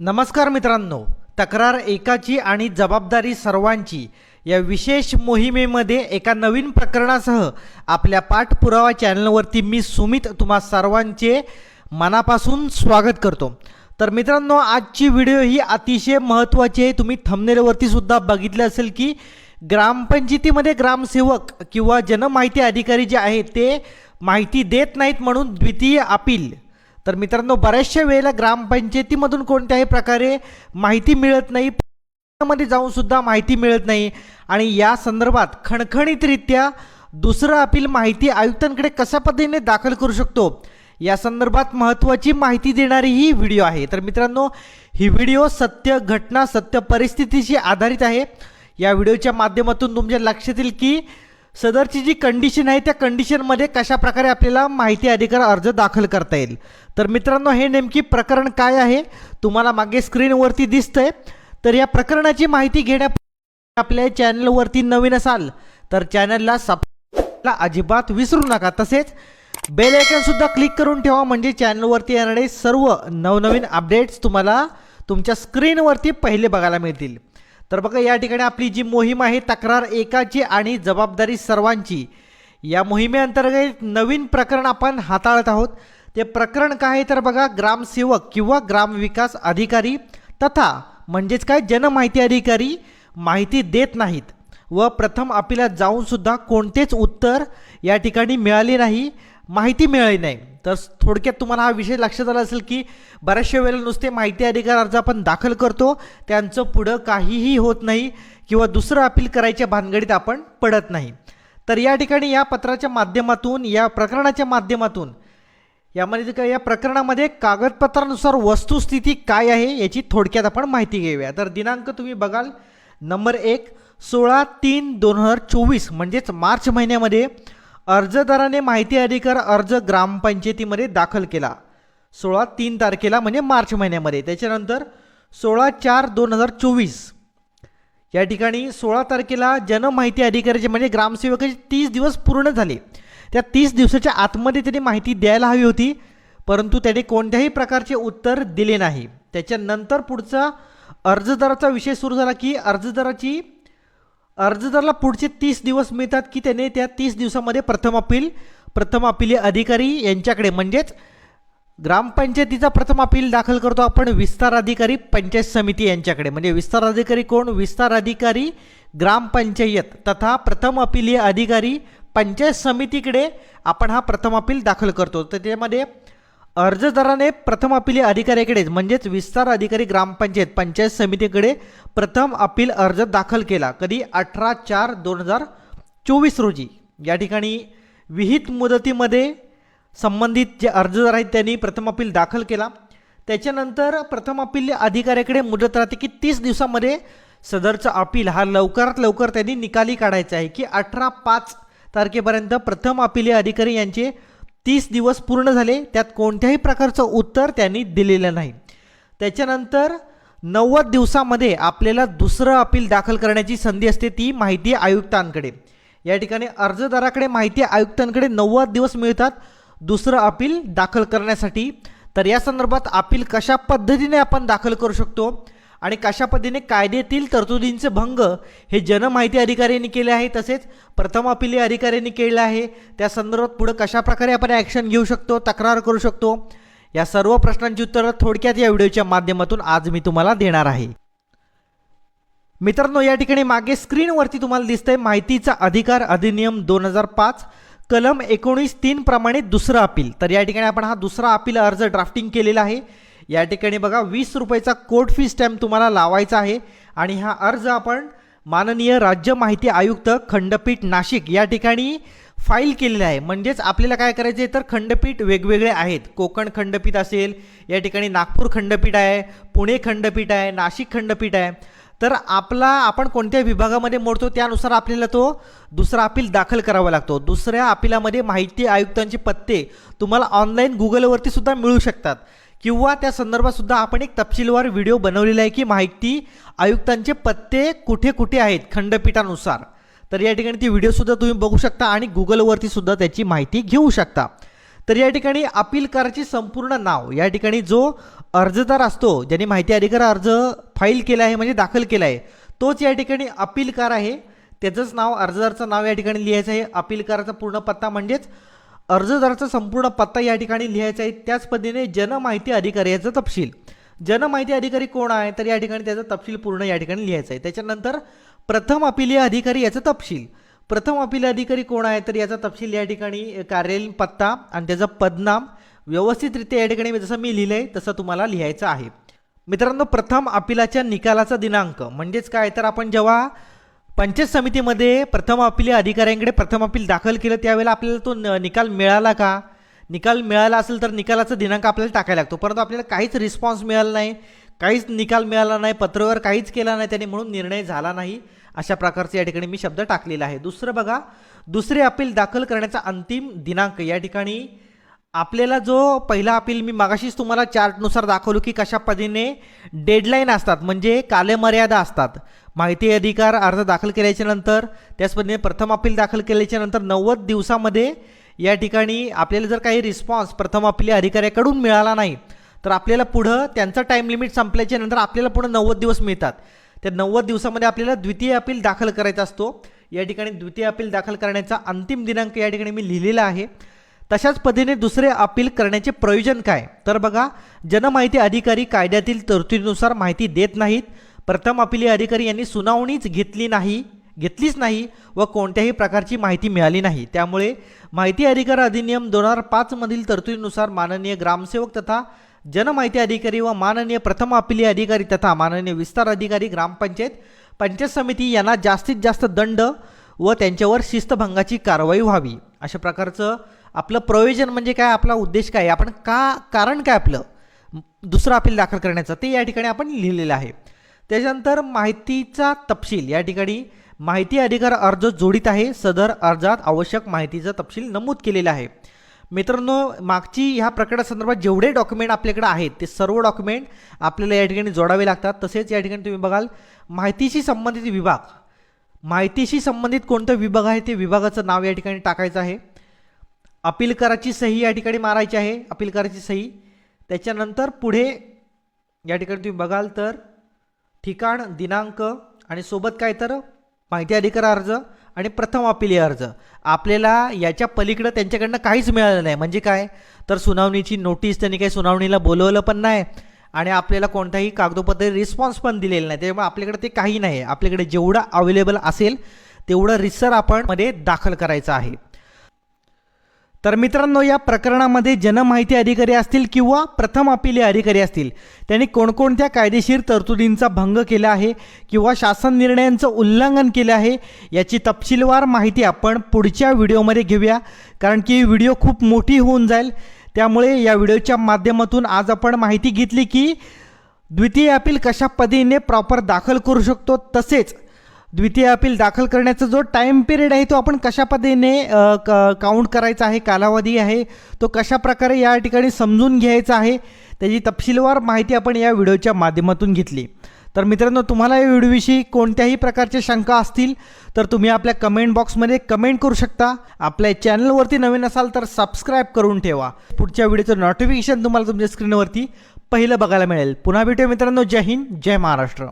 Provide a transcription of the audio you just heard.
नमस्कार मित्रांनो तक्रार एकाची आणि जबाबदारी सर्वांची या विशेष मोहिमेमध्ये एका नवीन प्रकरणासह आपल्या पाठपुरावा चॅनलवरती मी सुमित तुम्हा सर्वांचे मनापासून स्वागत करतो. तर मित्रांनो आजची व्हिडिओ ही अतिशय महत्त्वाची आहे. तुम्ही थंबनेलवरती सुद्धा बघितलं असेल की ग्रामपंचायतीमध्ये ग्रामसेवक किंवा जनमाहिती अधिकारी जे आहेत ते माहिती देत नाहीत म्हणून द्वितीय अपील तर मित्रांनो बऱ्याचशा वेळेला ग्रामपंचायतीमधून कोणत्याही प्रकारे माहिती मिळत नाही मध्ये जाऊन सुद्धा माहिती मिळत नाही. आणि या संदर्भात खणखणीतरित्या दुसरं अपील माहिती आयुक्तांकडे कशा पद्धतीने दाखल करू शकतो या संदर्भात महत्त्वाची माहिती देणारी ही व्हिडिओ आहे. तर मित्रांनो ही व्हिडिओ सत्य घटना सत्य परिस्थितीशी आधारित आहे. या व्हिडिओच्या माध्यमातून तुमच्या लक्षात येईल की सदरची जी कंडिशन आहे त्या कंडिशनमध्ये कशा प्रकारे आपल्याला माहिती अधिकार अर्ज दाखल करता येईल? तर मित्रांनो हे नेमकी प्रकरण काय आहे? तुम्हाला मागे स्क्रीनवरती दिसतंय. तर या प्रकरणाची माहिती घेण्या आपल्या चॅनलवरती नवीन असाल तर चॅनलला सबस्क्राईबला अजिबात विसरू नका. तसेच बेल सुद्धा क्लिक करून ठेवा म्हणजे चॅनलवरती येणारे सर्व नवनवीन अपडेट्स तुम्हाला तुमच्या स्क्रीनवरती पहिले बघायला मिळतील. तर बघा या ठिकाणी आपली जी मोहीम आहे तक्रार एकाची आणि जबाबदारी सर्वांची या मोहिमेअंतर्गत नवीन प्रकरण आपण हाताळत आहोत. ते प्रकरण काय आहे तर बघा ग्रामसेवक किंवा ग्रामविकास अधिकारी तथा म्हणजेच काय जनमाहिती अधिकारी माहिती देत नाहीत व प्रथम अपिलात जाऊनसुद्धा कोणतेच उत्तर या ठिकाणी मिळाले नाही माहिती मिळाली नाही. तर थोडक्यात तुम्हाला हा विषय लक्षात आला असेल की बऱ्याचशा वेळेला नुसते माहिती अधिकार अर्ज आपण दाखल करतो त्यांचं पुढं काहीही होत नाही किंवा दुसरं अपील करायच्या भानगडीत आपण पडत नाही. तर या ठिकाणी या पत्राच्या माध्यमातून या प्रकरणाच्या माध्यमातून यामध्ये का या प्रकरणामध्ये कागदपत्रानुसार वस्तुस्थिती काय आहे याची थोडक्यात आपण माहिती घेऊया. तर दिनांक तुम्ही बघाल नंबर एक सोळा तीन दोन हजार चोवीस म्हणजेच मार्च महिन्यामध्ये अर्जदाराने माहिती अधिकार अर्ज ग्रामपंचायतीमध्ये दाखल केला. सोळा तीन तारखेला म्हणजे मार्च महिन्यामध्ये. त्याच्यानंतर सोळा चार दोन हजार चोवीस. या ठिकाणी सोळा तारखेला जनमाहिती अधिकाऱ्याचे म्हणजे ग्रामसेवकाचे तीस दिवस पूर्ण झाले. त्या तीस दिवसाच्या आतमध्ये त्याने माहिती द्यायला हवी होती परंतु त्याने कोणत्याही प्रकारचे उत्तर दिले नाही. त्याच्यानंतर पुढचा अर्जदाराचा विषय सुरू झाला की अर्जदाराची अर्जदाराला पुढचे तीस दिवस मिळतात की त्याने त्या तीस दिवसामध्ये प्रथम अपील प्रथम अपिलीय अधिकारी यांच्याकडे म्हणजेच ग्रामपंचायतीचा प्रथम अपील दाखल करतो आपण विस्तार अधिकारी पंचायत समिती यांच्याकडे. म्हणजे विस्तार अधिकारी कोण? विस्तार अधिकारी ग्रामपंचायत तथा प्रथम अपिलीय अधिकारी पंचायत समितीकडे आपण हा प्रथम अपील दाखल करतो. तर त्याच्यामध्ये अर्जदाराने प्रथम अपिली अधिकाऱ्याकडेच म्हणजेच विस्तार अधिकारी ग्रामपंचायत पंचायत समितीकडे प्रथम अपील अर्ज दाखल केला. कधी? अठरा चार दोन हजार चोवीस रोजी. या ठिकाणी विहित मुदतीमध्ये संबंधित जे अर्जदार आहेत त्यांनी प्रथम अपील दाखल केला. त्याच्यानंतर प्रथम अपील अधिकाऱ्याकडे मुदत राहते की तीस दिवसामध्ये सदरचा अपील. हा लवकरात लवकर त्यांनी निकाली काढायचा आहे की अठरा पाच तारखेपर्यंत प्रथम अपिलीय अधिकारी यांचे तीस दिवस पूर्ण झाले त्यात कोणत्याही प्रकारचं उत्तर त्यांनी दिलेलं नाही. त्याच्यानंतर नव्वद दिवसामध्ये आपल्याला दुसरं अपील दाखल करण्याची संधी असते ती माहिती आयुक्तांकडे. या ठिकाणी अर्जदाराकडे माहिती आयुक्तांकडे नव्वद दिवस मिळतात दुसरं अपील दाखल करण्यासाठी. तर या संदर्भात अपील कशा पद्धतीने आपण दाखल करू शकतो? आणि कशा पद्धतीने कायदेतील तरतुदींचे भंग हे जनमाहिती अधिकाऱ्यांनी केले आहे तसेच प्रथम अपिलीय अधिकाऱ्यांनी केले आहे. त्या संदर्भात पुढं कशा प्रकारे आपण ॲक्शन घेऊ शकतो तक्रार करू शकतो या सर्व प्रश्नांची उत्तरं थोडक्यात या व्हिडिओच्या माध्यमातून आज मी तुम्हाला देणार आहे. मित्रांनो या ठिकाणी मागे स्क्रीनवरती तुम्हाला दिसतंय माहितीचा अधिकार अधिनियम दोन हजार पाच कलम एकोणीस तीन प्रमाणे दुसरं अपील. तर या ठिकाणी आपण हा दुसरा अपील अर्ज ड्राफ्टिंग केलेला आहे. या ठिकाणी बघा वीस रुपयाचा कोर्ट फी स्टॅम्प तुम्हाला लावायचा आहे. आणि हा अर्ज आपण माननीय राज्य माहिती आयुक्त खंडपीठ नाशिक या ठिकाणी फाईल केलेला आहे. म्हणजेच आपल्याला काय करायचं आहे? तर खंडपीठ वेगवेगळे आहेत. कोकण खंडपीठ असेल या ठिकाणी नागपूर खंडपीठ आहे पुणे खंडपीठ आहे नाशिक खंडपीठ आहे. तर आपला आपण कोणत्या विभागामध्ये मोडतो? त्यानुसार आपल्याला तो दुसरा अपील दाखल करावा लागतो. दुसऱ्या अपिलामध्ये माहिती आयुक्तांचे पत्ते तुम्हाला ऑनलाईन गुगलवरती सुद्धा मिळू शकतात. किंवा त्या संदर्भात सुद्धा आपण एक तपशीलवार व्हिडिओ बनवलेला आहे की माहिती आयुक्तांचे पत्ते कुठे कुठे आहेत खंडपीठानुसार. तर या ठिकाणी ती व्हिडिओसुद्धा तुम्ही बघू शकता आणि गुगलवरती सुद्धा त्याची माहिती घेऊ शकता. तर या ठिकाणी अपीलकाराची संपूर्ण नाव या ठिकाणी जो अर्जदार असतो ज्याने माहिती अधिकार अर्ज फाईल केला आहे म्हणजे दाखल केला आहे तोच या ठिकाणी अपीलकार आहे. त्याचंच नाव अर्जदारचं नाव या ठिकाणी लिहायचं आहे. अपीलकाराचा पूर्ण पत्ता म्हणजेच अर्जदाराचा संपूर्ण पत्ता या ठिकाणी लिहायचा आहे. त्याच पद्धतीने जनमाहिती अधिकारी याचा तपशील. जनमाहिती अधिकारी कोण आहे? तर या ठिकाणी त्याचा तपशील पूर्ण या ठिकाणी लिहायचा आहे. त्याच्यानंतर प्रथम अपिलीय अधिकारी याचा तपशील. प्रथम अपिलीय अधिकारी कोण आहे? तर याचा तपशील या ठिकाणी कार्यालयीन पत्ता आणि त्याचं पदनाम. व्यवस्थितरित्या या ठिकाणी जसं मी लिहिलं आहे तसं तुम्हाला लिहायचं आहे. मित्रांनो प्रथम अपिलाच्या निकालाचा दिनांक. म्हणजेच काय? तर आपण जेव्हा पंचायत समितीमध्ये प्रथम अपिली अधिकाऱ्यांकडे प्रथम अपील दाखल केलं त्यावेळेला आपल्याला तो न- निकाल मिळाला का? निकाल मिळाला असेल तर निकालाचा दिनांक आपल्याला टाकायला लागतो. परंतु आपल्याला काहीच रिस्पॉन्स मिळाला नाही काहीच निकाल मिळाला नाही पत्रव्यवहार काहीच केला नाही त्याने म्हणून निर्णय झाला नाही. अशा प्रकारचे या ठिकाणी मी शब्द टाकलेला आहे. दुसरं बघा दुसरे अपील दाखल करण्याचा अंतिम दिनांक या ठिकाणी आपल्याला जो पहिला अपील मी मागाशीच तुम्हाला चार्टनुसार दाखवलो की कशा पद्धतीने डेडलाईन असतात म्हणजे कालमर्यादा असतात. माहिती अधिकार अर्ज दाखल केल्याच्यानंतर त्याच पद्धतीने प्रथम अपील दाखल केल्याच्यानंतर नव्वद दिवसामध्ये या ठिकाणी आपल्याला जर काही रिस्पॉन्स प्रथम अपील अधिकाऱ्याकडून मिळाला नाही तर आपल्याला पुढं त्यांचा टाईम लिमिट संपल्याच्या नंतर आपल्याला पुढं नव्वद दिवस मिळतात. त्या नव्वद दिवसामध्ये आपल्याला द्वितीय अपील दाखल करायचा असतो. या ठिकाणी द्वितीय अपील दाखल करण्याचा अंतिम दिनांक या ठिकाणी मी लिहिलेला आहे. तशाच पद्धतीने दुसरे अपील करण्याचे प्रयोजन काय? तर बघा जनमाहिती अधिकारी कायद्यातील तरतुदीनुसार माहिती देत नाहीत. प्रथम अपिली अधिकारी यांनी सुनावणीच घेतली नाही घेतलीच नाही व कोणत्याही प्रकारची माहिती मिळाली नाही. त्यामुळे माहिती अधिकार अधिनियम दोन हजार पाचमधील तरतुदीनुसार माननीय ग्रामसेवक तथा जनमाहिती अधिकारी व माननीय प्रथम अपिली अधिकारी तथा माननीय विस्तार अधिकारी ग्रामपंचायत पंचायत समिती यांना जास्तीत जास्त दंड व त्यांच्यावर शिस्तभंगाची कारवाई व्हावी. अशा प्रकारचं आपलं प्रयोजन म्हणजे काय? आपला उद्देश काय आपण का कारण काय आपलं? दुसरं अपील दाखल करण्याचं ते या ठिकाणी आपण लिहिलेलं आहे. त्याच्यानंतर माहितीचा तपशील या ठिकाणी माहिती अधिकार अर्ज जोडीत आहे. सदर अर्जात आवश्यक माहितीचा तपशील नमूद केलेला आहे. मित्रांनो मागची ह्या प्रकरणासंदर्भात जेवढे डॉक्युमेंट आपल्याकडे आहेत ते सर्व डॉक्युमेंट आपल्याला या ठिकाणी जोडावे लागतात. तसेच या ठिकाणी तुम्ही बघाल माहितीशी संबंधित विभाग. माहितीशी संबंधित कोणतं विभाग आहे? ते विभागाचं नाव या ठिकाणी टाकायचं आहे. अपीलकाराची सही या ठिकाणी मारायची आहे. अपीलकाराची सही. त्याच्यानंतर पुढे या ठिकाणी तुम्ही बघाल तर ठिकाण दिनांक आणि सोबत काय तर माहिती अधिकार अर्ज आणि प्रथम अपिली अर्ज. आपल्याला याच्या पलीकडं त्यांच्याकडनं काहीच मिळालं नाही. म्हणजे काय? तर सुनावणीची नोटीस त्यांनी काही सुनावणीला बोलवलं पण नाही आणि आपल्याला कोणताही कागदोपत्री रिस्पॉन्स पण दिलेला नाही. त्यामुळे आपल्याकडे ते काही नाही आहे. आपल्याकडे जेवढं अवेलेबल असेल तेवढं रिसर आपण मध्ये दाखल करायचं आहे. तर मित्रांनो या प्रकरणामध्ये जनमाहिती अधिकारी असतील किंवा प्रथम अपिली अधिकारी असतील त्यांनी कोणकोणत्या कायदेशीर तरतुदींचा भंग केला आहे किंवा शासन निर्णयांचं उल्लंघन केलं आहे याची तपशीलवार माहिती आपण पुढच्या व्हिडिओमध्ये घेऊया. कारण की व्हिडिओ खूप मोठी होऊन जाईल. त्यामुळे या व्हिडिओच्या माध्यमातून आज आपण माहिती घेतली की द्वितीय अपील कशा पद्धतीने प्रॉपर दाखल करू शकतो तसेच द्वितीय अपील दाखल करण्याचा जो टाईम पिरियड आहे तो आपण कशा पद्धतीने क काउंट करायचा आहे कालावधी आहे तो कशा प्रकारे या ठिकाणी समजून घ्यायचा आहे त्याची तपशीलवार माहिती आपण या व्हिडिओच्या माध्यमातून घेतली. तर मित्रांनो तुम्हाला या व्हिडिओविषयी कोणत्याही प्रकारच्या शंका असतील तर तुम्ही आपल्या कमेंट बॉक्समध्ये कमेंट करू शकता. आपल्या चॅनलवरती नवीन असाल तर सबस्क्राईब करून ठेवा. पुढच्या व्हिडिओचं नोटिफिकेशन तुम्हाला तुमच्या स्क्रीनवरती पहिलं बघायला मिळेल. पुन्हा भेटूया मित्रांनो. जय हिंद जय महाराष्ट्र.